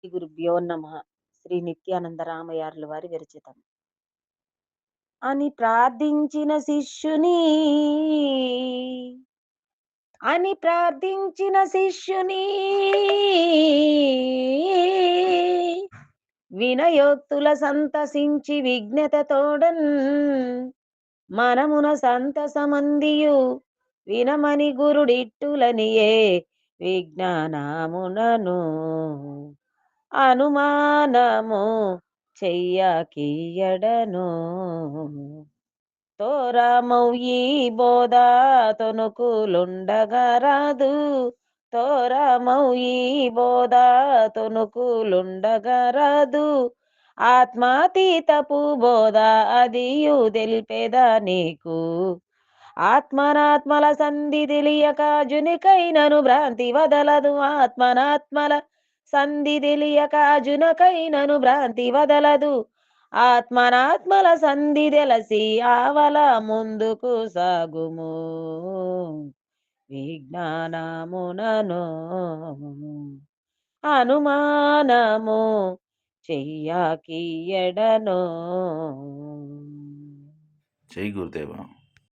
శ్రీ గురుభ్యో నమ శ్రీ నిత్యానందరామయారుల వారి విరచితం. అని ప్రార్థించిన శిష్యుని అని ప్రార్థించిన శిష్యుని వినయోక్తుల సంతసించి విఘ్నత తోడన్ మనమున సంతసమందియు వినమని గురుడిట్టులనియే విజ్ఞానమునను. అనుమానము చెయ్యకీయడను. తోరమౌయి బోధ తొనుకులుండగరాదు తోరమౌయి బోధ తొనుకులుండగరాదు ఆత్మాతీతపు బోధ అదియు తెలిపేదా నీకు. ఆత్మనాత్మల సంధి తెలియక జునికైనను భ్రాంతి వదలదు. ఆత్మనాత్మల సంధి తెలియక జునకైనను భ్రాంతి వదలదు. ఆత్మనాత్మల సంధి తెలసి ఆవల ముందుకు సాగుము. విజ్ఞానమునను అనుమానము చెయ్యాకియడను జై గురుదేవా.